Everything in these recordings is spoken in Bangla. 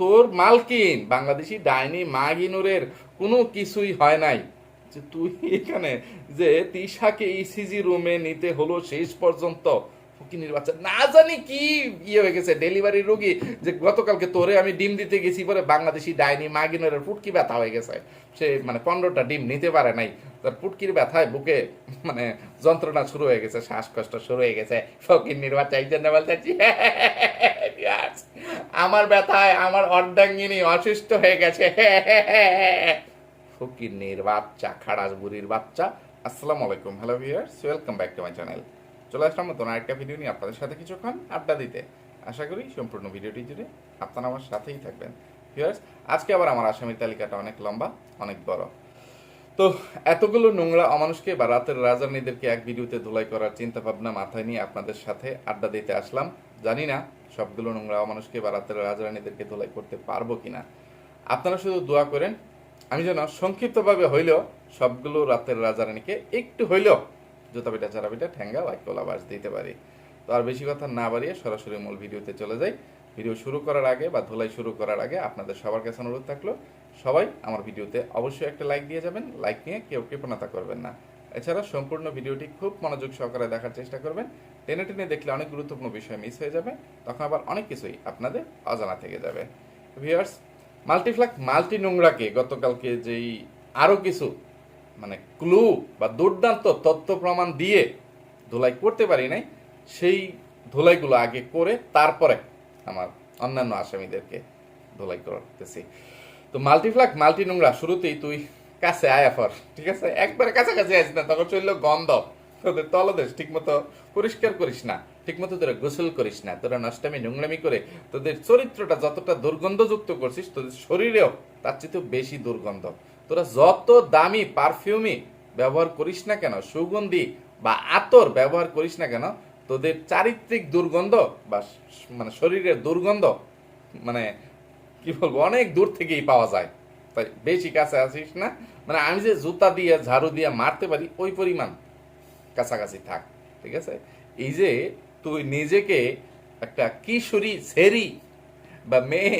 তোর মালকিন। বাংলাদেশি ডাইনি মাগিনুরের কোনো কিছুই হয় নাই। যে তুই এখানে যে তিশাকে ইসিজি রুমে নিতে হলো শেষ পর্যন্ত। ফকিনির বাচ্চা না জানি কি ইয়ে হয়ে গেছে ডেলিভারি রোগী, যে গতকালকে তোরে আমি ডিম দিতে গেছি, পরে বাংলাদেশি ডাইনি মাগিনের ফুটকি ব্যথা হয়ে গেছে। সে মানে পনেরোটা ডিম নিতে পারে নাই। তার ফুটকির ব্যথায় বুকে মানে যন্ত্রণা শুরু হয়ে গেছে, শ্বাসকষ্ট শুরু হয়ে গেছে। ফকিনির বাচ্চা এই জন্য আমার ব্যথায় আমার অর্ধাঙ্গিনী অসুস্থ হয়ে গেছে। ফকিনির বাচ্চা খাড়াস বুড়ির বাচ্চা। আসসালামু আলাইকুম hello viewers welcome back to my channel চলে আসলাম নতুন আরেকটা ভিডিও নিয়ে আপনাদের সাথে কিছুক্ষণ আড্ডা দিতে। আশা করি সম্পূর্ণ ভিডিওটি জুড়ে আপনারা আমার সাথেই থাকবেন। ভিউয়ার্স আজকে আবার আমার আসামির তালিকাটা অনেক লম্বা, অনেক বড়। তো এতগুলো নোংরা অমানুষকে বা রাতের রাজারণীদেরকে এক ভিডিওতে ধুলাই করার চিন্তা ভাবনা মাথায় নিয়ে আপনাদের সাথে আড্ডা দিতে আসলাম। জানি না সবগুলো নোংরা অমানুষকে বা রাতের রাজারানীদেরকে ধুলাই করতে পারব কিনা। আপনারা শুধু দোয়া করেন, আমি যেন সংক্ষিপ্তভাবে হইলেও সবগুলো রাতের রাজারানীকে একটু হইলেও জুতা পিঠা চারা পিঠা বা কোলা বাস দিতে পারি। তো আর বেশি কথা না বাড়িয়ে সরাসরি মূল ভিডিওতে চলে যাই। ভিডিও শুরু করার আগে বা ধুলাই শুরু করার আগে আপনাদের সবার কাছে অনুরোধ থাকল, সবাই আমার ভিডিওতে অবশ্যই একটা লাইক দিয়ে যাবেন। লাইক নিয়ে কেউ কৃপণতা করবেন না। এছাড়া সম্পূর্ণ ভিডিওটি খুব মনোযোগ সহকারে দেখার চেষ্টা করবেন। টেনে টেনে দেখলে অনেক গুরুত্বপূর্ণ বিষয় মিস হয়ে যাবে, তখন আবার অনেক কিছুই আপনাদের অজানা থেকে যাবে। ভিউয়ার্স মাল্টিফ্লাক মাল্টি নোংরাকে গতকালকে যেই আরও কিছু মানে ক্লু বা দুর্দান্ত তথ্য প্রমাণ দিয়ে ধুলাই করতে পারি নাই, সেই ধুলাইগুলো আগে করে তারপরে আমার অন্যান্য আসামিদেরকে ধুলাই করতেছি। তো মাল্টিফ্লাক, মাল্টি নোংরা, শুরুতেই তুই কাছে আয়া ফর ঠিক আছে? একবারে কাছাকাছি আসিস না, তখন চলল গন্ধ। তোদের তলদেশ ঠিক মতো পরিষ্কার করিস না ঠিক মতো তোরা গোসল করিস না, তোরা নষ্টামি নোংরামি করে তোদের চরিত্রটা যতটা দুর্গন্ধযুক্ত করছিস, তোদের শরীরেও তার চেয়ে বেশি দুর্গন্ধ। তোরা যত দামি পারফিউমই ব্যবহার করিস না কেন, সুগন্ধি বা আতর ব্যবহার করিস না কেন, তোদের চারিত্রিক দুর্গন্ধ বা মানে শরীরের দুর্গন্ধ মানে কি বলব, অনেক দূর থেকেই পাওয়া যায়। তাই বেশি কাছে আসিস না। মানে আমি যে জুতা দিয়ে, ঝাড়ু দিয়ে মারতে পারি, ওই পরিমাণ কাছাকাছি থাক, ঠিক আছে? এই যে তুই নিজেকে একটা কিশোরী সেরি বা মেয়ে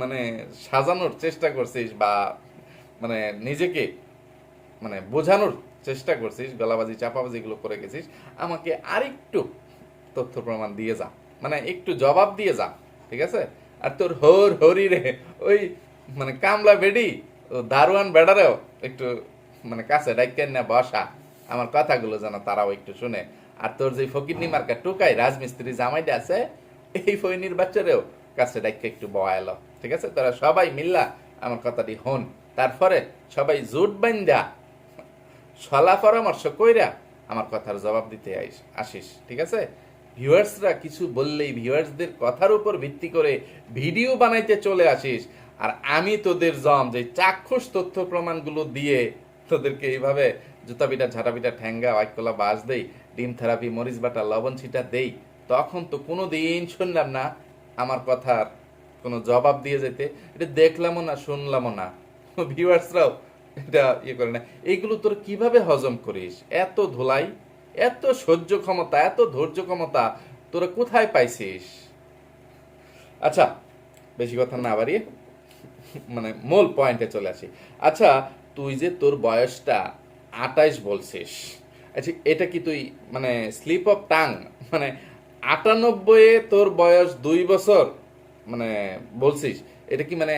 মানে সাজানোর চেষ্টা করছিস বা মানে নিজেকে মানে বোঝানোর চেষ্টা করছিস, গলাবাজি, চাপাবাজি এগুলো করে গেছিস, আমাকে আরেকটু তথ্য প্রমাণ দিয়ে যা। মানে একটু জবাব দিয়ে যা, ঠিক আছে? আর তোর হর হরি রে, ওই মানে কামলা বেডি দারোয়ান বেডারেও একটু মানে কাছে ডাইকেন না বসা। আমার কথাগুলো যেন তারাও একটু শুনে। আর তোর যে ফকিরনি মার্কা টুকাই রাজমিস্ত্রি জামাইটা আছে, এই ফইনির বাচ্চারেও কাছে ডাইকে একটু বয়ালো ঠিক আছে, তোরা সবাই মিল্লা আমার কথাটি হন। তারপরে সবাই জোট বাইন্দা সলা পরামর্শ কইরা আমার কথার জবাব দিতে আসিস। ঠিক আছে? ভিউয়ার্সরা কিছু বললেই ভিউয়ার্সদের কথার উপর ভিত্তি করে ভিডিও বানাইতে চলে আসিস। আর আমি তোদের জম যে চাক্ষুষ তথ্য প্রমাণগুলো দিয়ে তোদেরকে এইভাবে জুতা পিঠা ঝাঁটা পিঠা ঠ্যাঙ্গা ওয়াইকলা বাস দেই, ডিম থেরাপি, মরিচ বাটা, লবণ ছিটা দেই, তখন তো কোনো দিন শুনলাম না আমার কথার কোনো জবাব দিয়ে যেতে, এটা দেখলামও না, শুনলামও না। ভিউয়ার্সরাও এটা ইয়ে করে না। এইগুলো তোর কীভাবে হজম করিস? এত ধুলাই, এত সহ্য ক্ষমতা, এত ধৈর্য ক্ষমতা তোরা কোথায় পাইছিস? আচ্ছা বেশি কথা না বাড়িয়ে মানে মূল পয়েন্টে চলে আসি। আচ্ছা তুই যে তোর বয়সটা আটাইশ বলছিস আচ্ছা এটা কি তুই মানে স্লিপ অফ টাং মানে আটানব্বইয়ে তোর বয়স দুই বছর মানে বলছিস, এটা কি মানে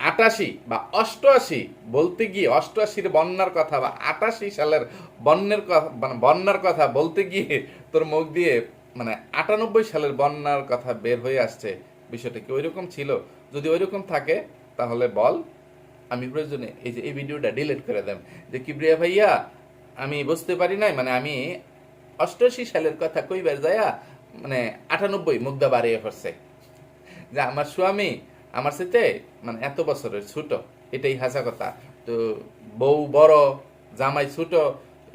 আটাশি বা অষ্টআশি বলতে গিয়ে, অষ্টআশির বন্যার কথা বা আটাশি সালের বন্যের কথা মানে বন্যার কথা বলতে গিয়ে তোর মুখ দিয়ে মানে আটানব্বই সালের বন্যার কথা বের হয়ে আসছে, বিষয়টা কি ওইরকম ছিল? যদি ওইরকম থাকে, তাহলে বল, আমি প্রয়োজনে এই যে, এই ভিডিওটা ডিলিট করে দেন যে কি কিবরিয়া ভাইয়া, আমি বুঝতে পারি নাই মানে আমি অষ্টআশি সালের কথা কইবার যায়া মানে আটানব্বই মুগ্ধা বাড়িয়ে পড়ছে যে আমার স্বামী, আমার সাথে মানে এত বছরের ছোট, এটাই হাসা কথা। তো বউ বড়, জামাই ছোট,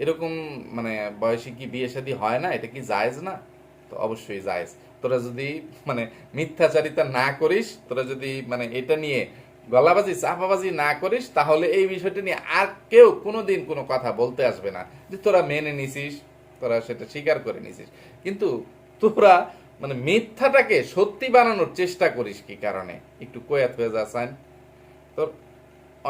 এরকম মানে বয়সে কি বিয়ে শাদী হয় না? এটা কি জায়েজ না? তো অবশ্যই জায়েজ। তোরা যদি মানে মিথ্যাচারিতা না করিস, তোরা যদি মানে এটা নিয়ে গলাবাজি, চাপাবাজি না করিস, তাহলে এই বিষয়টা নিয়ে আর কেউ কোনোদিন কোনো কথা বলতে আসবে না। যে তোরা মেনে নিছিস, তোরা সেটা স্বীকার করে নিছিস। কিন্তু তোরা মানে মিথ্যাটাকে সত্যি বানানোর চেষ্টা করিস কি কারণে? একটু কয়াত হয়ে যাচ্ছেন তোর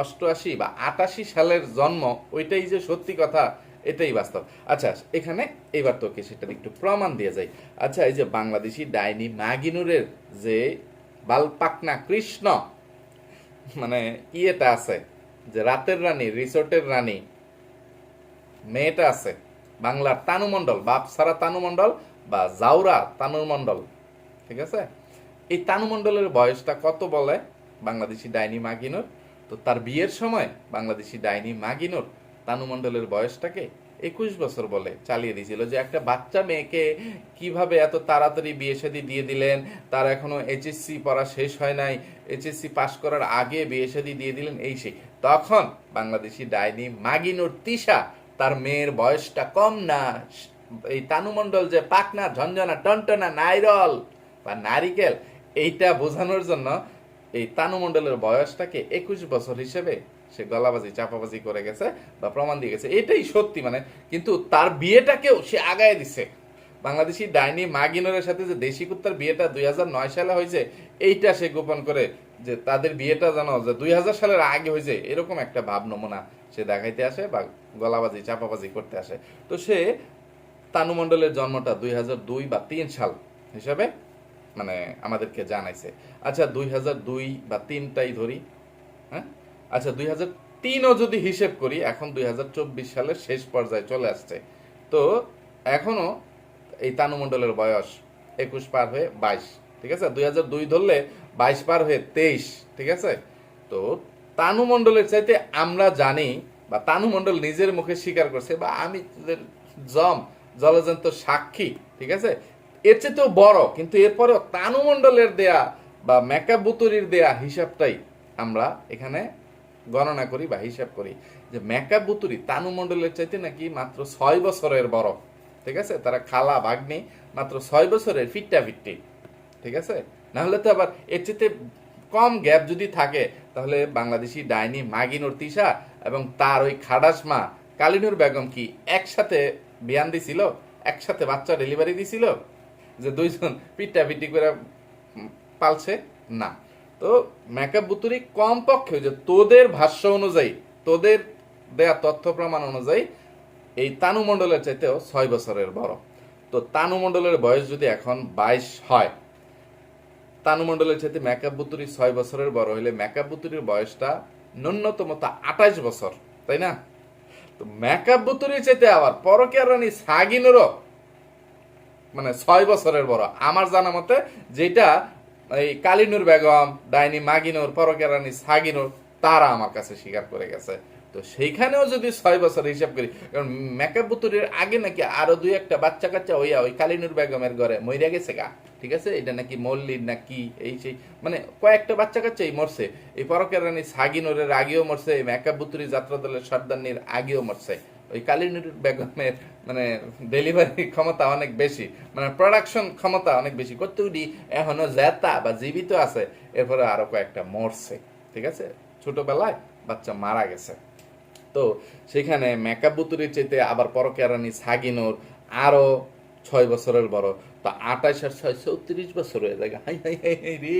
অষ্টআশি বা আটাশি সালের জন্ম, ওইটাই যে সত্যি কথা, এটাই বাস্তব। আচ্ছা এখানে এবার তোকে সেটা একটু প্রমাণ দিয়ে যাই। আচ্ছা এই যে বাংলাদেশি ডাইনি মাগিনুরের যে বালপাকনা কৃষ্ণ মানে ইয়েটা আছে? যে রাতের রানী, রিসোর্টের রানী, মেয়েটা আছে, বাংলার তানুমণ্ডল বাপ সারা তানুমণ্ডল বা জাউরা তানুমণ্ডল, ঠিক আছে? এই তানুমণ্ডলের বয়সটা কত বলে? বাংলাদেশি ডাইনি মাগিনুর। তো তার বিয়ের সময় বাংলাদেশি ডাইনি মাগিনুর তানুমণ্ডলের বয়সটাকে একুশ বছর বলে চালিয়ে দিয়েছিল যে একটা বাচ্চা মেয়েকে কীভাবে এত তাড়াতাড়ি বিয়ে শাদী দিয়ে দিলেন? তার এখনও এইচএসসি পড়া শেষ হয় নাই। এইচএসসি পাশ করার আগে বিয়ে শাদী দিয়ে দিলেন এই সেই তখন বাংলাদেশি ডাইনি মাগিনুর তিশা তার মেয়ের বয়সটা কম না এই তানুমণ্ডল যে পাকনা ঝঞ্ঝনা, টনটনা, নাইরল বা নারিকেল, এইটা বোঝানোর জন্য এই তানুমণ্ডলের বয়সটাকে একুশ বছর হিসেবে সে গলাবাজি, চাপাবাজি করে গেছে বা প্রমাণ দিয়ে গেছে। এটাই সত্যি মানে কিন্তু তার বিয়েটাকেও সে আগায় দিছে। বাংলাদেশি ডাইনি মাগিনরের সাথে যে দেশি কুত্তার বিয়েটা দুই হাজার নয় সালে হয়েছে, এইটা সে গোপন করে যে তাদের বিয়েটা জানো যে দুই হাজার সালের আগে হয়েছে, এরকম একটা ভাব নমুনা সে দেখাইতে আসে বা গলাবাজি, চাপাবাজি করতে আসে। তো সে তানুমণ্ডলের জন্মটা দুই দুই বা তিন সাল হিসাবে মানে আমাদেরকে জানাইছে। আচ্ছা দুই দুই বা তিনটাই ধরি হ্যাঁ? আচ্ছা দুই তিনও যদি হিসেব করি, এখন দুই সালের শেষ পর্যায়ে চলে আসছে। তো এখনও এই তানুমণ্ডলের বয়স একুশ পার হয়ে বাইশ, ঠিক আছে? দুই দুই ধরলে বাইশ পার হয়ে তেইশ, ঠিক আছে? তো তানুমণ্ডলের চাইতে আমরা জানি বা তানুমণ্ডল নিজের মুখে স্বীকার করছে বা আমি জম জলজন্ত সাক্ষী, ঠিক আছে? এর চেয়েতেও বড়, কিন্তু এরপরেও তানুমণ্ডলের দেয়া বা মেকআপ বুতুরির দেয়া হিসাবটাই আমরা এখানে গণনা করি বা হিসাব করি যে মেকআপ বুতুরি তানুমণ্ডলের চাইতে নাকি মাত্র ছয় বছরের বড়, ঠিক আছে? তারা খালা, ভাগ্নি, মাত্র ছয় বছরের ফিট্টা ফিট্টি, ঠিক আছে? না হলে তো আবার এর চেয়ে কম গ্যাপ যদি থাকে, তাহলে বাংলাদেশি ডাইনি মাগিনুর তিশা এবং তার ওই খাডাস মা, কালিনুর বেগম কি একসাথে বিয়ান দিছিল, একসাথে বাচ্চা ডেলিভারি দিছিল, যে দুইজন পিট্টা পিটি করে পালছে? না। তো মেকআপ বুতুরি কম পক্ষে যে তোদের ভাষ্য অনুযায়ী, তোদের দেয়া তথ্য প্রমাণ অনুযায়ী, এই তানু মণ্ডলের চাইতেও ছয় বছরের বড়। তো তানু মণ্ডলের বয়স যদি এখন বাইশ হয়, তানু মণ্ডলের চাইতে মেকআপ বুতুরি ছয় বছরের বড় হইলে মেকআপ বুতুরির বয়সটা ন্যূনতম তা আঠাশ বছর, তাই না? মেকআপ বুতুরির চাইতে আবার পরকের রানী সাগিনেরও মানে ছয় বছরের বড়। আমার জানা মতে যেটা এই কালিনুর বেগম, ডাইনি মাগিনুর পরকের রানী সাগিনুর, তারা আমার কাছে স্বীকার করে গেছে। তো সেইখানেও যদি ছয় বছর হিসাব করি, কারণ মেকআপ বুতুরের আগে নাকি আরও দুই একটা বাচ্চা কাচ্চা হইয়া ওই কালিনুর বেগমের ঘরে মইরা গেছে গা। ঠিক আছে? এটা নাকি মল্লির না কি এই সেই মানে কয়েকটা বাচ্চা কাচ্চা এই মরছে। এই পরকের রানী সাগিনুরের আগেও মরছে, এই মেকআপ বুতুরি যাত্রা দলের সর্দারনির আগেও মরছে। ওই কালিনুর বেগমের মানে ডেলিভারি ক্ষমতা অনেক বেশি মানে প্রোডাকশন ক্ষমতা অনেক বেশি। কতগুলি এখনও জেতা বা জীবিত আছে, এরপরে আরও কয়েকটা মরছে, ঠিক আছে? ছোটবেলায় বাচ্চা মারা গেছে। তো সেখানে মেকআপ বুতুরির চাইতে আবার পরকেরানি সাগিনোর আরও ছয় বছরের বড়। তো আঠাশ আর ছয় চৌত্রিশ বছর হয়ে যায় হাই হাই হাই হাই রে,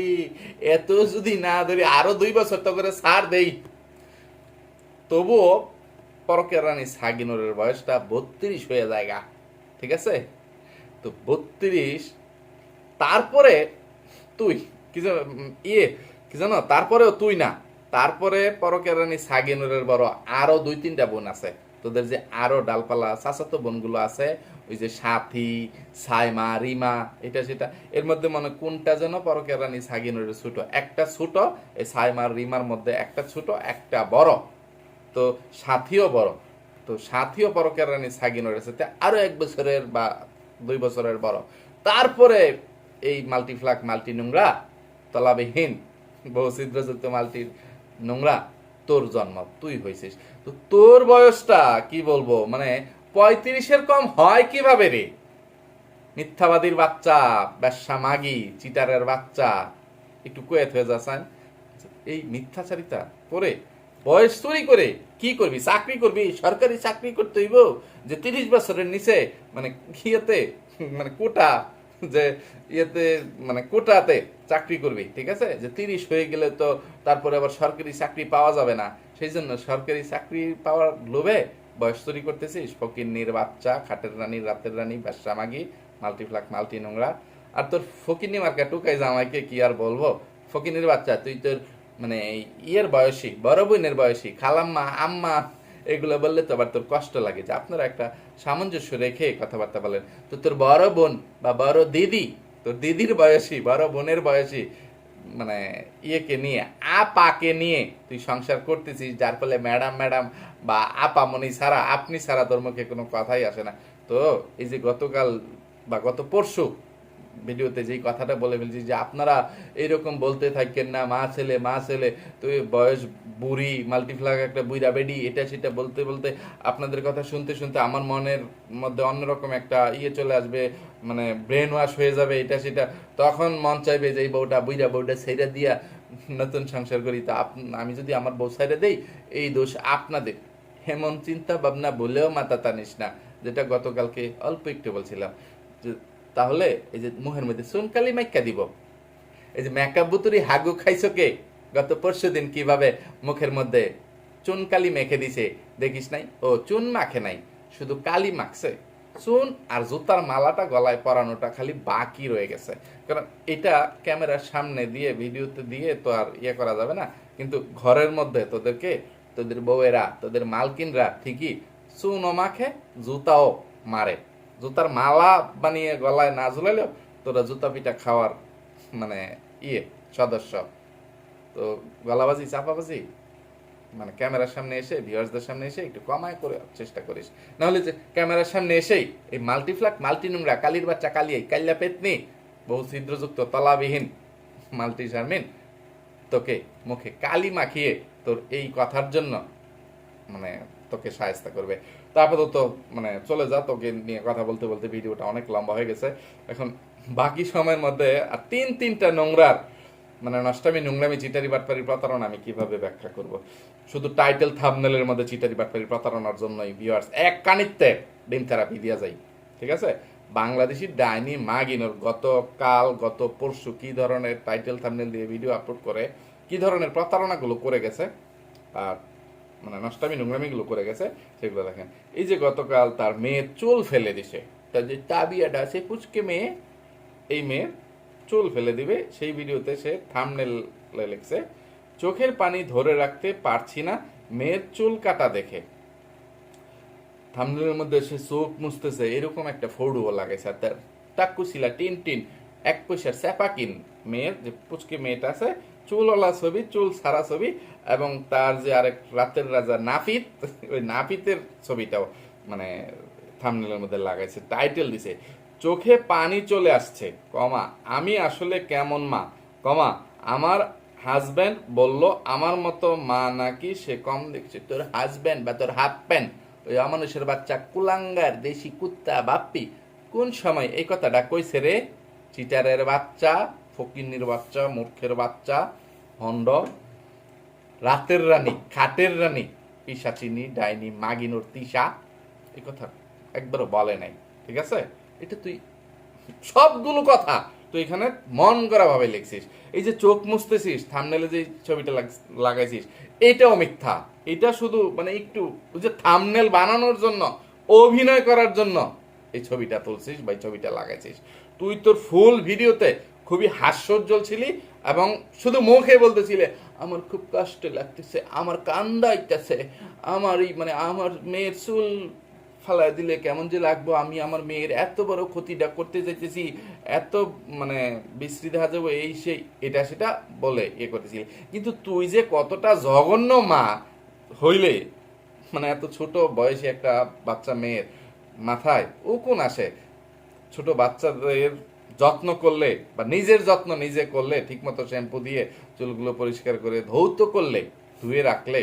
এত যদি না ধরি আরও দুই বছর তো করে সার দেই। তবুও পরকের রানী সাগিনুরের বয়সটা বত্রিশ হয়ে যায়। ঠিক আছে? তো বত্রিশ, তারপরে তুই, কি ইয়ে কি জানো তারপরেও তুই না, তারপরে পরকের রানী সাগিনুরের বড় আরও দুই তিনটা বোন আছে। তোদের যে আরও ডালপালা চাচাতো বোনগুলো আছে ওই যে সাথী, সাইমা, রিমা, এটা সেটা এর মধ্যে মনে কোনটা যেন পরকের রানী সাগিনুরের ছোট? একটা ছোট, এই সাইমা, রিমার মধ্যে একটা ছোট, একটা বড়। তো সাথীও বড়। তো সাথীও পরকের রানী সাগিনুরের সাথে আরও এক বছরের বা দুই বছরের বড়। তারপরে এই মাল্টিফ্লাক মাল্টি নোংরা তলাবিহীন, বহু ছিদ্রযুক্ত মাল্টি নোংরা, তোর জন্ম, তুই হয়েছিস তো তোর বয়সটা কি বলব? মানে পঁয়ত্রিশের কম হয় কীভাবে রে? মিথ্যাবাদীর বাচ্চা, ব্যবসা মাগি, চিটারের বাচ্চা। একটু কুয়েত হয়ে যাচ্ছেন এই মিথ্যাচারিতা করে বয়স চুরি করে কি করবি? চাকরি করবি? সরকারি চাকরি করতে হইব? যে তিরিশ বছরের নিচে মানে কিয়েতে মানে কোটা, যে ইয়েতে মানে কোটাতে চাকরি করবি, ঠিক আছে? যে তিরিশ হয়ে গেলে তো তারপরে আবার সরকারি চাকরি পাওয়া যাবে না। সেই জন্য সরকারি চাকরি পাওয়ার লোভে বয়স চুরি করতেছিস, ফকিন্নির বাচ্চা, খাটের রানী, রাতের রানী, ব্যবসা মাগি মাল্টিপ্লাক মাল্টি নোংরা আর তোর ফকিন্নি মার্কা টুকাই জামাইকে কি আর বলব? ফকিন্নির বাচ্চা, তুই তোর মানে ইয়ের বয়সী, বড় বোনের বয়সী, খালাম্মা, আম্মা, এগুলো বললে তো আবার তোর কষ্ট লাগে যে আপনারা একটা সামঞ্জস্য রেখে কথাবার্তা বলেন। তো তোর বড় বোন বা বড় দিদি, তোর দিদির বয়সী, বড় বোনের বয়সী মানে ইয়েকে নিয়ে, আপাকে নিয়ে তুই সংসার করতেছিস, যার ফলে ম্যাডাম ম্যাডাম বা আপা মনি সারা আপনি সারা ধর্মকে কোনো কথাই আসে না। তো এই যে গতকাল বা গত পরশু ভিডিওতে যেই কথাটা বলে ফেলছি যে আপনারা এইরকম বলতে থাকেন না, মা ছেলে মা ছেলে তুই বয়স বুড়ি মাল্টিফ্লাগ একটা বুইরা বেডি, এটা সেটা বলতে বলতে আপনাদের কথা শুনতে শুনতে আমার মনের মধ্যে অন্যরকম একটা ইয়ে চলে আসবে মানে ব্রেন ওয়াশ হয়ে যাবে এটা সেটা। তখন মন চাইবে যে এই বউটা বুইরা বউটা সেইটা দিয়া নতুন সংসার করি। তা আমি যদি আমার বউ সাইডে দেই, এই দোষ আপনাদের। হেমন চিন্তা ভাবনা বলেও মাথা টানিস না, যেটা গতকালকে অল্প একটু বলছিলাম। তাহলে এই যে মুখের মধ্যে সুনকালি মাইকা দিব। এই যে মেকআপ বুতুরি হাগু খাইছো কে? গত পরশু দিন কীভাবে মুখের মধ্যে চুনকালি মেখে দিছে, দেখিস নাই? ও, চুন মাখে নাই, শুধু কালি মাখছে। চুন আর জুতার মালাটা গলায় পরানোটা খালি বাকি রয়ে গেছে। কারণ এটা ক্যামেরার সামনে দিয়ে, ভিডিওতে দিয়ে তো আর ইয়ে করা যাবে না। কিন্তু ঘরের মধ্যে তোদেরকে, তোদের বউয়েরা, তোদের মালকিনরা ঠিকই চুনও মাখে, জুতাও মারে। জুতার মালা বানিয়ে গলায় না ঝুলাইলেও তোরা জুতা পিঠা খাওয়ার মানে ইয়ে সদস্য। তো গলাবাজি, চাপাবাজি মানে ক্যামেরার সামনে এসে, ভিউয়ার্সদের সামনে এসে একটু কমায় করে চেষ্টা করিস। নাহলে যে ক্যামেরার সামনে এসেই এই মাল্টিফ্লাক মাল্টি নোংরা কালির বাচ্চা, কালিয়ে কাল্লা পেতনি, বহু ছিদ্রযুক্ত তলাবিহীন মাল্টি শারমিন তোকে মুখে কালি মাখিয়ে তোর এই কথার জন্য মানে তোকে সাহায্য করবে। তো মানে চলে যা, তোকে নিয়ে কথা বলতে বলতে ভিডিওটা অনেক লম্বা হয়ে গেছে। এখন বাকি সময়ের মধ্যে, আর তিন তিনটা নোংরার মানে নষ্টামি নোংরামি, চিটারি বাটপারি প্রতারণা আমি কীভাবে ব্যাখ্যা করব? শুধু টাইটেল থামনেলের মধ্যে চিটারি বাটপারি প্রতারণার জন্যই ভিউয়ার্স এক কানিতে ডিম থেরাপি দিয়া যায় ঠিক আছে? বাংলাদেশি ডাইনি মাগিনোর গতকাল, গত পরশু কি ধরনের টাইটেল থামনেল দিয়ে ভিডিও আপলোড করে, কি ধরনের প্রতারণাগুলো করে গেছে আর মানে নষ্টামি নোংরামিগুলো করে গেছে, সেগুলো দেখেন। এই যে গতকাল তার মেয়ের চুল ফেলে দিছে, তার যে তাবিয়াটা আছে, পুচকে মেয়ে, এই মেয়ের চুল ফেলে দিবে, সেই ভিডিওতে সে থামনেল লিখছে, চোখের পানি ধরে রাখতে পারছি না, মেয়ের চুল কাটা দেখে। থামনেলের মধ্যে সে চোখ মুছতেছে, এরকম একটা ফোড়ুও লাগাইছে, আর তার টাক্কু ছিলা টিন টিন, এক পয়সার স্যাপাকিন মেয়ের, যে পুচকে মেয়েটা আছে চুলওয়ালা ছবি, চুল সারা ছবি এবং তার যে আরেক রাতের রাজা নাফিত, ওই নাফিতের ছবিটাও মানে থামনেলের মধ্যে লাগাইছে টাইটেল দিছে। চোখে পানি চলে আসছে, কমা, আমি আসলে কেমন মা? কমা, আমার হাজব্যান্ড বলল, আমার মতো মা নাকি সে কম দেখছে, তোর হাজব্যান্ড বা তোর হাফ প্যান্ট ওই অমানুষের বাচ্চা কুলাঙ্গার, দেশি কুত্তা, বাপ্পি, কোন সময় এই কথাটা কইছে রে? চিটারের বাচ্চা, ফকিন্নির বাচ্চা, মূর্খের বাচ্চা হন্ড রাতের রানী, খাটের রানী পিসাচিনি ডাইনি, মাগিনোর তিসা এই কথা একবারও বলে নাই, ঠিক আছে? এটা তুই সবগুলো কথা তুই এখানে মন করা ভাবে লিখছিস। এই যে চোখ মুছতেছিস থামনেলে যে ছবিটা লাগাইছিস, এটাও মিথ্যা। এটা শুধু মানে একটু যে থামনেল বানানোর জন্য, অভিনয় করার জন্য এই ছবিটা তুলছিস বা ছবিটা লাগাইছিস। তুই তোর ফুল ভিডিওতে খুবই হাস্যোজ্জ্বল ছিলি এবং শুধু মুখে বলতেছিলে, আমার খুব কষ্ট লাগতেছে, আমার কান্দা আইতেছে আমার এই মানে আমার মেয়ের চুল ফালাই দিলে কেমন যে লাগবো, আমি আমার মেয়ের এত বড় ক্ষতিটা করতে চাইতেছি, এত মানে বিশ্রী দেখা যাব, এই সেই, এটা সেটা বলে এ করতেছিলি। কিন্তু তুই যে কতটা জঘন্য মা হইলে মানে এত ছোট বয়সী একটা বাচ্চা মেয়ের মাথায় ও কোন আসে, ছোট বাচ্চাদের যত্ন করলে বা নিজের যত্ন নিজে করলে, ঠিকমতো শ্যাম্পু দিয়ে চুলগুলো পরিষ্কার করে ধৌত করলে, ধুয়ে রাখলে,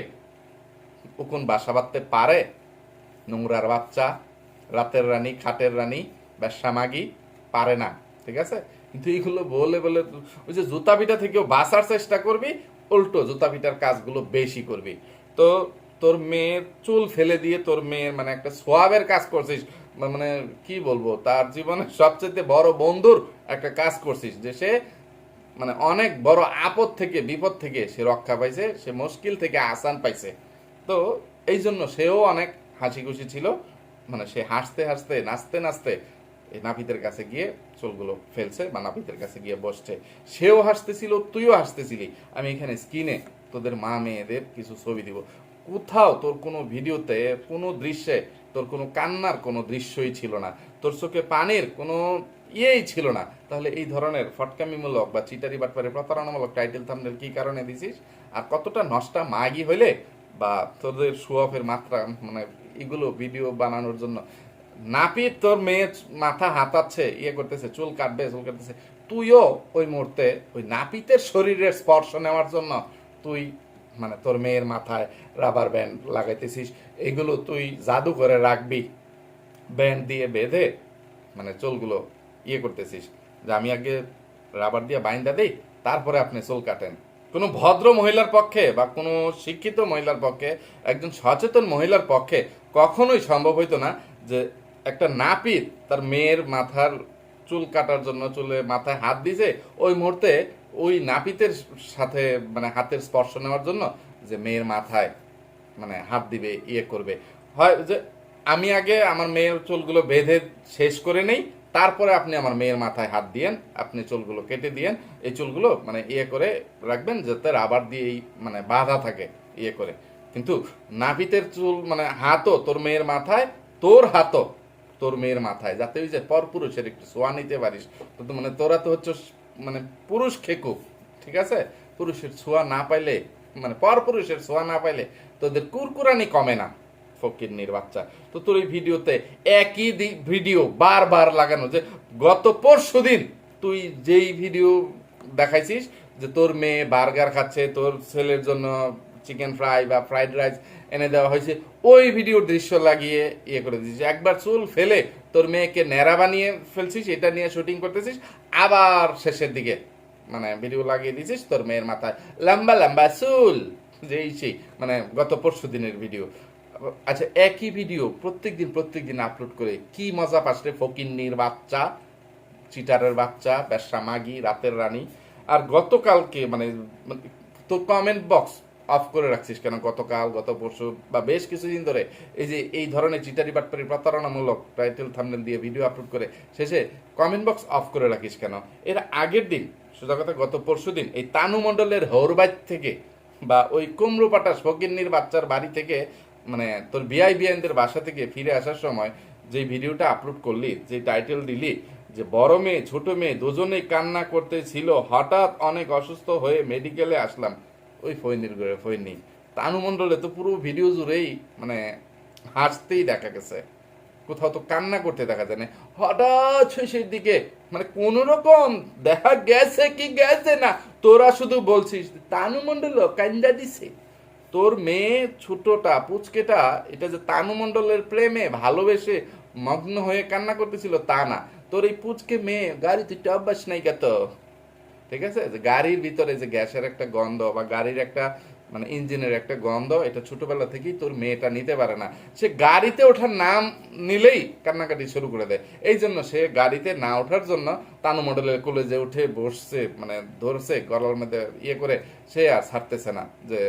উকুন বাসা বাঁধতে পারে, নোংরার বাচ্চা, রাতের রানী, খাটের রানী, ব্যবসা মাগি পারে না, ঠিক আছে? কিন্তু এইগুলো বলে বলে ওই যে জুতা পিঠা থেকেও বাঁচার চেষ্টা করবি, উল্টো জুতা পিঠার কাজগুলো বেশি করবি। তো তোর মেয়ের চুল ফেলে দিয়ে তোর মেয়ের মানে একটা সোয়াবের কাজ করছিস মানে কি বলব, তার জীবনের সবচেয়ে বড় বন্ধুর একটা কাজ করছিস যে সে মানে অনেক বড় আপদ থেকে, বিপদ থেকে সে রক্ষা পাইছে, সে মুশকিল থেকে আসান পাইছে। তো এই জন্য সেও অনেক হাসি খুশি ছিল। মানে সে হাসতে হাসতে, নাচতে নাচতে এই নাপিতের কাছে গিয়ে চুলগুলো ফেলছে বা নাপিতের কাছে গিয়ে বসছে। সেও হাসতেছিল, তুইও হাসতেছিলি। আমি এখানে স্ক্রিনে তোদের মা মেয়েদের কিছু ছবি দিব। কোথাও তোর কোনো ভিডিওতে, কোনো দৃশ্যে তোর কোনো কান্নার কোনো দৃশ্যই ছিল না। তোর চোখে পানির কোনো ইয়েই ছিল না। তাহলে এই ধরনের ফটকামিমূলক বা চিটারি বাটপারে প্রতারণামূলক টাইটেল থামনেল কি কারণে দিছিস? আর কতটা নষ্টা মাগি হইলে বা তোদের শো অফের মাত্রা মানে এগুলো ভিডিও বানানোর জন্য? নাপিত তোর মেয়ে মাথা হাতাচ্ছে ইয়ে করতেছে, চুল কাটবে, চুল কাটতেছে। তুইও ওই মুহূর্তে ওই নাপিতের শরীরের স্পর্শ নেওয়ার জন্য তুই মানে তোর মেয়ের মাথায় রাবার ব্যান্ড লাগাইতেছিস, এগুলো তুই জাদু করে রাখবি ব্যান্ড দিয়ে বেঁধে মানে চুলগুলো ইয়ে করতেছিস, যে আমি আগে রাবার দিয়ে বাইন্দা দিই, তারপরে আপনি চুল কাটেন। কোনো ভদ্র মহিলার পক্ষে বা কোনো শিক্ষিত মহিলার পক্ষে, একজন সচেতন মহিলার পক্ষে কখনোই সম্ভব হইতো না যে একটা নাপিত তার মেয়ের মাথার চুল কাটার জন্য চুলে মাথায় হাত দিছে, ওই মুহূর্তে ওই নাপিতের সাথে মানে হাতের স্পর্শ নেওয়ার জন্য যে মেয়ের মাথায় মানে হাত দিবে ইয়ে করবে। হয় যে আমি আগে আমার মেয়ের চুলগুলো বেঁধে শেষ করে নেই, তারপরে আপনি আমার মেয়ের মাথায় হাত দিয়েন, আপনি চুলগুলো কেটে দিয়েন, এই চুলগুলো মানে ইয়ে করে রাখবেন যাতে রাবার দিয়ে এই মানে বাঁধা থাকে ইয়ে করে। কিন্তু নাপিতের চুল মানে হাতও তোর মেয়ের মাথায়, তোর হাতও তোর মেয়ের মাথায়, যাতে ওই যে পরপুরুষের একটু সোয়া নিতে পারিস, তো মানে তোরা তো হচ্ছে মানে পুরুষ খেকু ঠিক আছে? পুরুষের ছোঁয়া না পাইলে মানে পরপুরুষের ছোঁয়া না পাইলে তোদের কুরকুরানি কমে না ফকিরনির বাচ্চা। তো তোর এই ভিডিওতে একই ভিডিও বারবার লাগানো যে গত পরশু দিন তুই যেই ভিডিও দেখাইছিস যে তোর মেয়ে বার্গার খাচ্ছে, তোর ছেলের জন্য চিকেন ফ্রাই বা ফ্রাইড রাইস এনে দেওয়া হয়েছে। ওই ভিডিওর দৃশ্য লাগিয়ে ইয়ে করে দিয়েছিস একবার চুল ফেলে তোর মেয়েকে ন্যাড়া বানিয়ে ফেলছিস, এটা নিয়ে শুটিং করতেছিস, আবার শেষের দিকে মানে ভিডিও লাগিয়ে দিয়েছিস তোর মেয়ের মাথায়। লম্বা লম্বা চুল, যেই সেই মানে গত পরশু দিনের ভিডিও আচ্ছা একই ভিডিও প্রত্যেক দিন প্রত্যেক দিন আপলোড করে কি মজা পাস রে ফকিন্নির বাচ্চা, চিটারের বাচ্চা ব্যবসা মাগি, রাতের রানী। আর গতকালকে মানে মানে তোর কমেন্ট বক্স অফ করে রাখছিস কেন? গতকাল, গত পরশু বা বেশ কিছুদিন ধরে এই যে, এই ধরনের চিটারি বাটপারি প্রতারণামূলক টাইটেল থামনেল দিয়ে ভিডিও আপলোড করে শেষে কমেন্ট বক্স অফ করে রাখিস কেন? এর আগের দিন, সোজা কথা, গত পরশু দিন এই তানু মণ্ডলের হৌরবাইত থেকে বা ওই কুমড়ো পাটা ফকিন্নির বাচ্চার বাড়ি থেকে মানে তোর বিআই বিআইনদের বাসা থেকে ফিরে আসার সময় যে ভিডিওটা আপলোড করলি যে টাইটেল দিলি, যে বড় মেয়ে, ছোট মেয়ে দুজনেই কান্না করতেছিল, হঠাৎ অনেক অসুস্থ হয়ে মেডিকেলে আসলাম। ওই ফৈনির ঘরে ফৈনি তানু মণ্ডলে তো পুরো ভিডিও জুড়েই মানে হাসতেই দেখা গেছে। কোথাও তো কান্না করতে দেখা যায় না। হঠাৎ শেষের দিকে মানে কোন রকম দেখা গেছে কি গেছে না, তোরা শুধু বলছিস তানু মণ্ডল কান্দা দিছে? তোর মেয়ে ছোটটা, পুচকেটা, এটা যে তানু মণ্ডলের প্রেমে ভালোবেসে মগ্ন হয়ে কান্না করতেছিল তা না। তোর এই পুচকে মেয়ে, গাড়িতে অভ্যাস নাই কত ঠিক আছে? গাড়ির ভিতরে যে গ্যাসের একটা গন্ধ বা গাড়ির একটা মানে ইঞ্জিনের একটা গন্ধ, এটা ছোটবেলা থেকেই তোর মেয়েটা নিতে পারে না। সে গাড়িতে ওঠার নাম নিলেই কান্নাকাটি শুরু করে দেয়। এই জন্য সে গাড়িতে না ওঠার জন্য তানু মডেলের কলেজে উঠে বসছে মানে ধরছে, গলার মধ্যে ইয়ে করে সে আর ছাড়তেছে না, যে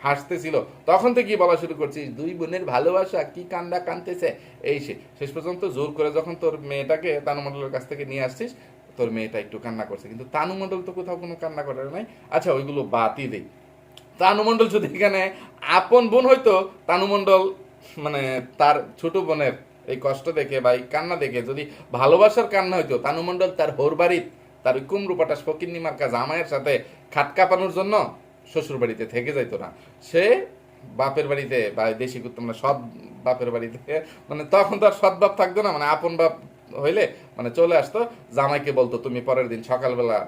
হাসতেছিল। তখন থেকেই বলা শুরু করছিস, দুই বোনের ভালোবাসা, কি কান্দা কানতেছে? এই সে, শেষ পর্যন্ত জোর করে যখন তোর মেয়েটাকে তানু মণ্ডলের কাছ থেকে নিয়ে আসছিস তোর মেয়েটা একটু কান্না করছে। কিন্তু তানু মণ্ডল তো কোথাও কোনো কান্না করে নাই। আচ্ছা ওইগুলো বাদই দেই। তানু মণ্ডল যদি এখানে আপন বোন হইতো, তানু মণ্ডল মানে তার ছোট বোনের এই কষ্ট দেখে বা এই কান্না দেখে যদি ভালোবাসার কান্না হইতো, তানু মণ্ডল তার হোর বাড়ির তার ওই কুমড়ু পাটাস ফকিন্নি মার্কা জামাইয়ের সাথে খাট কাঁপানোর জন্য শ্বশুর বাড়িতে থেকে যাইতো না। সে বাপের বাড়িতে বা দেশি কুত্তা মানে সৎ বাপের বাড়িতে মানে তখন তো আর সৎ বাপ থাকতো না মানে আপন বাপ হইলে মানে চলে আসতো, জামাইকে বলতো, তুমি পরের দিন সকালবেলা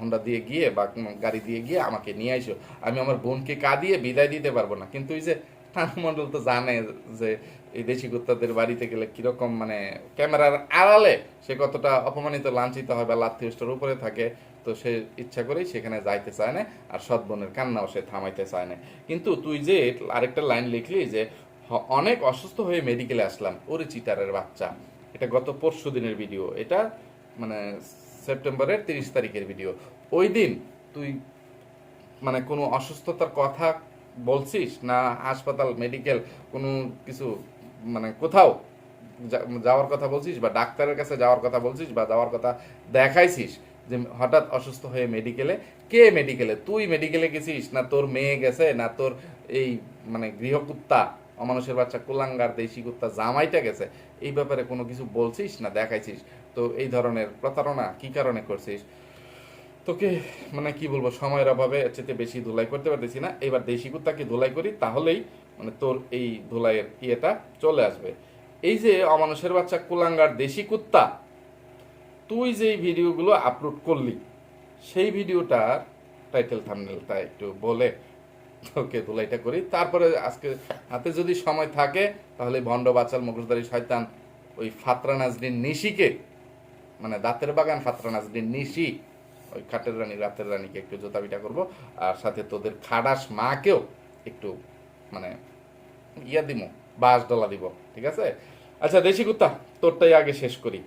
হোন্ডা দিয়ে গিয়ে বা গাড়ি দিয়ে গিয়ে আমাকে নিয়ে আইসো। আমি আমার বোনকে কা দিয়ে বিদায় দিতে পারব না। কিন্তু ওই যে তানু মণ্ডল তো জানে যে এই দেশি কুত্তাদের বাড়িতে গেলে কীরকম মানে ক্যামেরার আড়ালে সে কতটা অপমানিত, লাঞ্ছিত হয় বা লাথি উষ্টের উপরে থাকে, তো সে ইচ্ছা করেই সেখানে যাইতে চায় না আর সৎ বোনের কান্নাও সে থামাইতে চায় না। কিন্তু তুই যে আরেকটা লাইন লিখলি যে অনেক অসুস্থ হয়ে মেডিকেলে আসলাম, ওরে চিটারের বাচ্চা। এটা গত পরশু দিনের ভিডিও এটা মানে সেপ্টেম্বরের তিরিশ তারিখের ভিডিও ওই দিন তুই মানে কোনো অসুস্থতার কথা বলছিস না হাসপাতাল মেডিকেল কোনো কিছু মানে কোথাও যাওয়ার কথা বলছিস বা ডাক্তারের কাছে যাওয়ার কথা বলছিস বা যাওয়ার কথা দেখাইছিস যে হঠাৎ অসুস্থ হয়ে মেডিকেলে কে মেডিকেলে তুই মেডিকেলে গেছিস না তোর মেয়ে গেছে না তোর এই মানে গৃহকুত্তা অমানুষের বাচ্চা, কুলাঙ্গার, দেশি কুত্তা, জামাইটা গেছে? এই ব্যাপারে কোনো কিছু বলছিস না দেখাইছিস? তো এই ধরনের প্রতারণা কি কারণে করছিস? তোকে মানে কি বলব, সময়ের অভাবে চেয়ে বেশি ধুলাই করতে পারতেছি না। এবার দেশি কুত্তাকে ধুলাই করি, তাহলেই মানে তোর এই ধুলাইয়ের ইয়েটা চলে আসবে। এই যে অমানুষের বাচ্চা কুলাঙ্গার দেশি কুত্তা, তুই যে ভিডিওগুলো আপলোড করলি, সেই ভিডিওটার টাইটেল থাম্বনেলটা একটু বলে। তোকে ধুলাইটা করি। তারপরে আজকে হাতে যদি সময় থাকে, তাহলে ভণ্ড বাচাল মুখোশধারী শয়তান ওই ফাতরা নাজরিন নিশিকে মানে দাঁতের বাগান ফাতরা নাজরিন নিশি, ওই খাটের রানী, রাতের রানীকে একটু জোতা পিটা করব। আর সাথে তোদের খাডাস মাকেও একটু মানে ইয়া দিব বাস ডলা দিব, ঠিক আছে? আচ্ছা দেশি কুত্তা, তোরটাই আগে শেষ করি।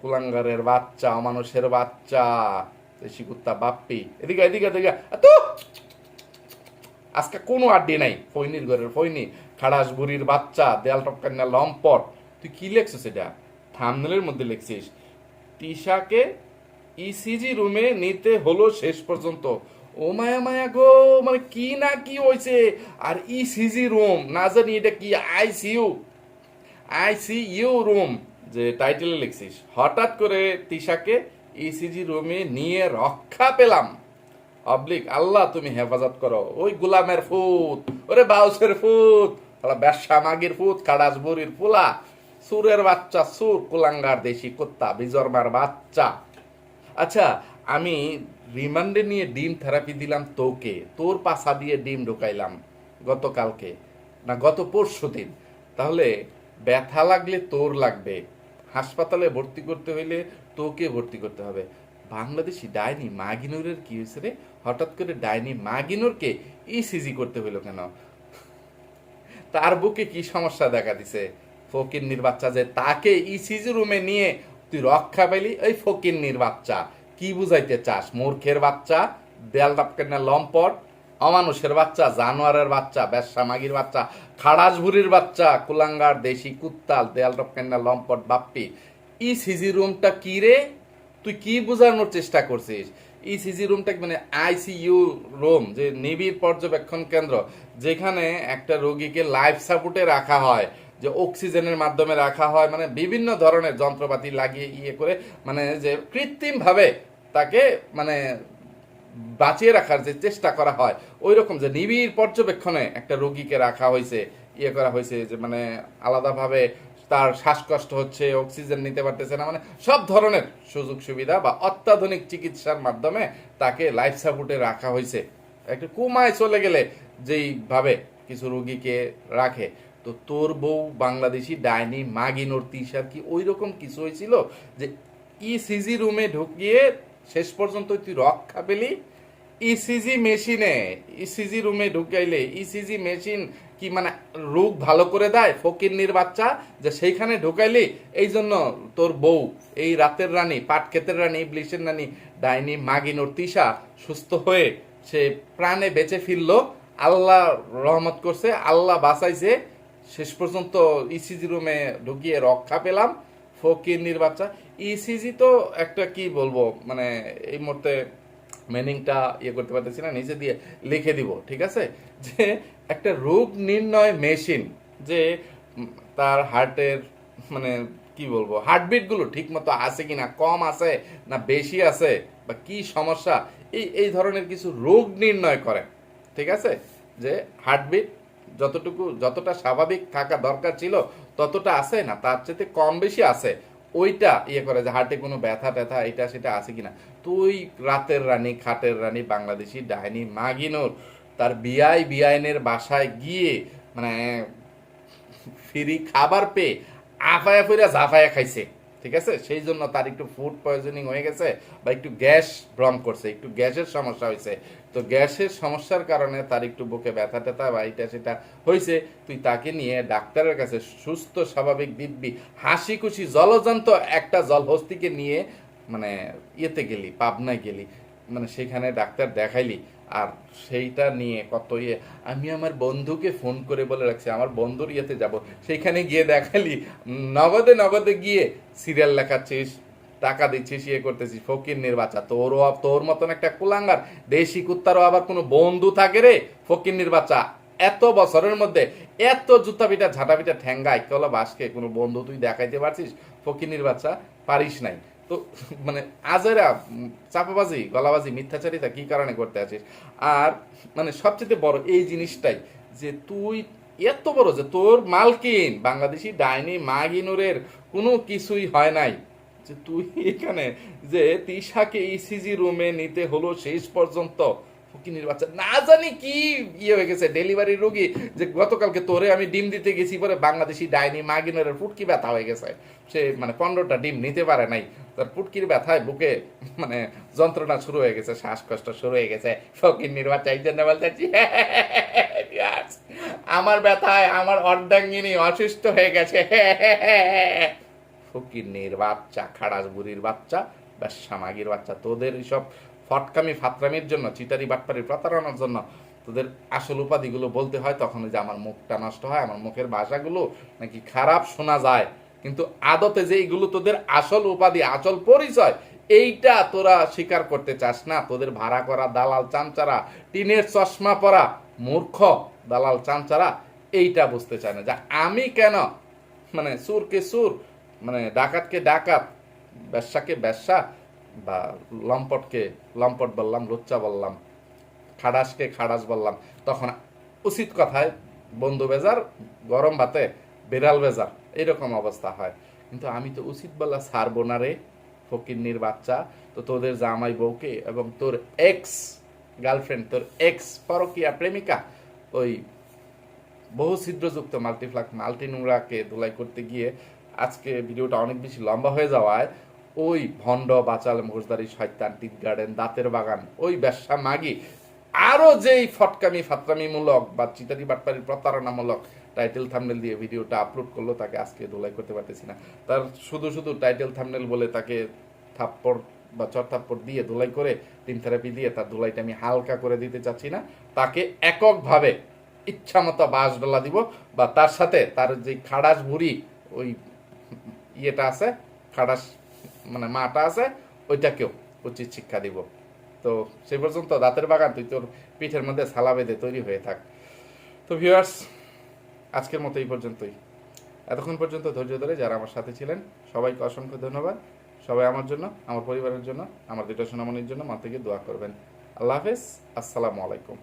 কুলাঙ্গারের বাচ্চা, অমানুষের বাচ্চা, দেশি কুত্তা বাপ্পি। এদিকে এদিকে এদিকে। তো! আজকে কোনো আড্ডি নাই। ফৈনির ঘরের ফৈনি খাড়াস বুড়ির বাচ্চা, দেয়াল টপকান্না লম্পট। তুই কি লেখছিস এটা? থামনেলের মধ্যে লিখছিস, টিশাকে ইসিজি রুমে নিতে হলো শেষ পর্যন্ত। ও মায়া মায়া গো মানে কি না কি হয়েছে আর ইসিজি রুম না জানি এটা কি আইসিইউ আইসিইউ রুম যে টাইটেলে লিখছিস। হঠাৎ করে তিশাকে ইসিজি রুমে নিয়ে রক্ষা পেলাম। অবলিক, আল্লাহ তুমি হেফাজত করো। ওই গুলামের ফুত, ওরে বাউসের ফুত ব্যবসা মাগির ফুত কাড়াস বুড়ির ফুলা, সুরের বাচ্চা, সুর, কুলাঙ্গার দেশি কুত্তা, বিজর্মার বাচ্চা। আচ্ছা আমি রিমান্ডে নিয়ে ডিম থেরাপি দিলাম তোকে, তোর পাশা দিয়ে ডিম ঢুকাইলাম গতকালকে, না গত পরশু দিন। তাহলে ব্যথা লাগলে তোর লাগবে, হাসপাতালে ভর্তি করতে হইলে তোকে ভর্তি করতে হবে। বাংলাদেশি ডাইনি মাগিনুরের কি হয়েছে রে? হঠাৎ করে ডাইনি মাগিনুরকে ইসিজি করতে হইল কেন? তার বুকে কি সমস্যা দেখা দিছে? ফকিন্নির বাচ্চা যে তাকে ইসিজি রুমে নিয়ে তুই রক্ষা পেলি ওই ফকিন্নির বাচ্চা। কি বুঝাইতে চাস? মূর্খের বাচ্চা? দেয়াল টাপকেনা লম্পট? অমানুষের বাচ্চা? জানোয়ারের বাচ্চা? ব্যবসা মাগির বাচ্চা? খাড়াস বুড়ির বাচ্চা? কুলাঙ্গার দেশি কুত্তাল? দেয়াল টপকেনা লম্পট? বাপ্পি ইসিজি রুমটা কি রে? তুই কি বোঝানোর চেষ্টা করছিস? ইসিজি রুমটা মানে আইসিইউ রুম যে নিবিড় পর্যবেক্ষণ কেন্দ্র, যেখানে একটা রোগীকে লাইফ সাপোর্টে রাখা হয়, যে অক্সিজেনের মাধ্যমে রাখা হয় মানে বিভিন্ন ধরনের যন্ত্রপাতি লাগিয়ে ইয়ে করে মানে যে কৃত্রিমভাবে তাকে মানে বাঁচিয়ে রাখার যে চেষ্টা করা হয় ওই রকম যে নিবিড় পর্যবেক্ষণে একটা রোগীকে রাখা হয়েছে ইয়ে করা হয়েছে, যে মানে আলাদাভাবে তার শ্বাসকষ্ট হচ্ছে অক্সিজেন নিতে পারতেছে না মানে সব ধরনের সুযোগ সুবিধা বা অত্যাধুনিক চিকিৎসার মাধ্যমে তাকে লাইফ সাপোর্টে রাখা হয়েছে। একটা কুমায় চলে গেলে যেইভাবে কিছু রোগীকে রাখে। তো তোর বউ বাংলাদেশি, ডাইনি, মাগিনোর তিসার কি ওই রকম কিছু হয়েছিল যে ইসিজি রুমে ঢুকিয়ে শেষ পর্যন্ত তুই রক্ষা পেলি? ইসিজি মেশিনে ইসিজি রুমে ঢুকাইলে ইসিজি মেশিন কি মানে রোগ ভালো করে দেয়? ফকিরনির বাচ্চা যে সেইখানে ঢুকাইলি, এই জন্য তোর বউ, এই রাতের রানী, পাট ক্ষেতের রানী ব্লিশের রানী, ডাইনি, মাগিনোর তিসা সুস্থ হয়ে সে প্রাণে বেঁচে ফিরলো। আল্লাহ রহমত করছে, আল্লাহ বাঁচাইছে। শেষ পর্যন্ত ইসিজি রুমে ঢুকিয়ে রক্ষা পেলাম ফকিরনির বাচ্চা। ইসিজি তো একটা কি বলব মানে এই মুহূর্তে মিনিংটা ইয়ে করতে পারতেছি না নিচে দিয়ে লিখে দিব, ঠিক আছে? যে একটা রোগ নির্ণয় মেশিন, যে তার হার্টের মানে কি বলব হার্টবিটগুলো ঠিক মতো আছে কিনা, কম আছে না বেশি আছে, বা কি সমস্যা, এই এই ধরনের কিছু রোগ নির্ণয় করে, ঠিক আছে? যে হার্টবিট যতটুকু, যতটা স্বাভাবিক থাকা দরকার ছিল, ততটা আছে না, তার চেয়ে কম বেশি আছে। ওইটা ইয়ে করে যে হার্টে কোনো ব্যথা ট্যাথা, এটা সেটা আছে কিনা। তুই রাতের রানী, খাটের রানী, বাংলাদেশি ডাইনি মাগিনোর তার বিআই বিআইনের বাসায় গিয়ে মানে ফ্রি খাবার পেয়ে আফায়া ফিরা জাফায়া খাইছে, ঠিক আছে? সেই জন্য তার একটু ফুড পয়জনিং হয়ে গেছে বা একটু গ্যাস ভ্রম করছে, একটু গ্যাসের সমস্যা হয়েছে। তো গ্যাসের সমস্যার কারণে তার একটু বুকে ব্যথা ট্যাথা বা এটা সেটা হয়েছে তুই তাকে নিয়ে ডাক্তারের কাছে সুস্থ, স্বাভাবিক, দিব্যি হাসি খুশি জলজন্ত একটা জলহস্তিকে নিয়ে মানে ইয়েতে গেলি, পাবনায় গেলি মানে সেখানে ডাক্তার দেখাইলি। আর সেইটা নিয়ে কত ইয়ে আমি আমার বন্ধুকে ফোন করে বলে রাখছি, আমার বন্ধুর ইয়েতে যাব, সেইখানে গিয়ে দেখালি, নগদে নগদে গিয়ে সিরিয়াল লেখাচ্ছিস টাকা দিচ্ছিস ইয়ে করতেছিস, ফকির নির্বাচা। তোরও তোর মতন একটা কুলাঙ্গার, দেশি কুত্তারও আবার কোনো বন্ধু থাকে রে, ফকির নির্বাচা। এত বছরের মধ্যে এত জুতা পিঠা ঝাঁটা পিটা ঠ্যাঙ্গায়, কলা বাসকে কোনো বন্ধু তুই দেখাইতে পারছিস? ফকির নির্বাচা, পারিস নাই। তো মানে আজেরা চাপাবাজি, গলাবাজি, মিথ্যাচারিতা কি কারণে করতে আছিস? আর মানে সবচেয়ে বড় এই জিনিসটাই যে তুই এত বড় যে তোর মালকিন, বাংলাদেশি ডাইনি মাগিনুরের কোনো কিছুই হয় নাই। যে তুই এখানে যে তিশাকে ইসিজি রুমে নিতে হলো শেষ পর্যন্ত। ফকিনির বাচ্চা, না জানি কি ইয়ে হয়ে গেছে ডেলিভারি রোগী, যে গতকালকে তোরে আমি ডিম দিতে গেছি পরে বাংলাদেশি ডাইনি মাগিনের ফুটকি ব্যথা হয়ে গেছে। সে মানে পনেরোটা ডিম নিতে পারে নাই, তার ফুটকির ব্যথায় বুকে মানে যন্ত্রণা শুরু হয়ে গেছে, শ্বাসকষ্ট শুরু হয়ে গেছে। ফকির বাচ্চা, এই জন্য বলতেছি আমার ব্যথায় আমার অর্ধাঙ্গিনী অসুস্থ হয়ে গেছে। ফকির বাচ্চা খাড়াস বুড়ির বাচ্চা ব্যবসা মাগির বাচ্চা। তোদের এইসব ফটকামি ফাতরামির জন্য চিটারি বাটপারি প্রতারণার জন্য তোদের আসল উপাধিগুলো বলতে হয় তখন যে আমার মুখটা নষ্ট হয়, আমার মুখের ভাষাগুলো নাকি খারাপ শোনা যায়। কিন্তু আদতে যে এইগুলো তোদের আসল উপাধি, আসল পরিচয়, এইটা তোরা স্বীকার করতে চাস না। তোদের ভাড়া করা দালাল চামচারা, টিনের চশমা পরা মূর্খ দালাল চামচারা, এইটা বুঝতে চায় না যে আমি কেন? মানে সুরকে সুর মানে ডাকাতকে ডাকাত, ব্যবসাকে ব্যবসা বা লম্পটকে লম্পট বললাম, লুচ্চা বললাম খাড়াসকে খাড়াস বললাম, তখন উচিত কথায় বন্ধু বেজার, গরম ভাতে বিড়াল বেজার এরকম অবস্থা হয়। কিন্তু আমি তো উচিত বলা ছাড়বো না রে বাচ্চা, তো তোদের জামাই বউকে এবং তোর এক্স গার্লফ্রেন্ড তোর এক্স পরকিয়া প্রেমিকা, ওই বহু ছিদ্রযুক্ত মাল্টিফ্লাক মাল্টি নোংরাকে ধুলাই করতে গিয়ে আজকে ভিডিওটা অনেক বেশি লম্বা হয়ে যাওয়ায় ওই ভণ্ড, বাচাল মোজদারি শয়তান, টিট গার্ডেন, দাঁতের বাগান, ওই ব্যবসা মাগি আরও যেই ফটকামি, ফাতরামিমূলক বা চিতারি বাটপারি প্রতারণামূলক টাইটেল থামনেল দিয়ে ভিডিওটা আপলোড করল, তাকে আজকে ধুলাই করতে পারতেছি না। তার শুধু শুধু টাইটেল থামনেল বলে তাকে থাপ্পড় বা চর থাপ্পড় দিয়ে ধুলাই করে টিম থেরাপি দিয়ে তার ধুলাইটা আমি হালকা করে দিতে চাচ্ছি না। তাকে এককভাবে ইচ্ছা মতো বাস ডলা দিব বা তার সাথে তার যে খাড়াস ভুড়ি, ওই ইয়েটা আছে খাড়াস মানে মাটা আছে, ওইটাকেও উচিত শিক্ষা দিব। তো সেই পর্যন্ত দাঁতের বাগান তুই তোর পিঠের মধ্যে সালা বেঁধে তৈরি হয়ে থাক। তো ভিউয়ার্স আজকের মতো এই পর্যন্তই। এতক্ষণ পর্যন্ত ধৈর্য ধরে যারা আমার সাথে ছিলেন, সবাইকে অসংখ্য ধন্যবাদ। সবাই আমার জন্য, আমার পরিবারের জন্য, আমার দুটো সোনামণির জন্য মা থেকে দোয়া করবেন। আল্লাহ হাফেজ, আসসালামু আলাইকুম।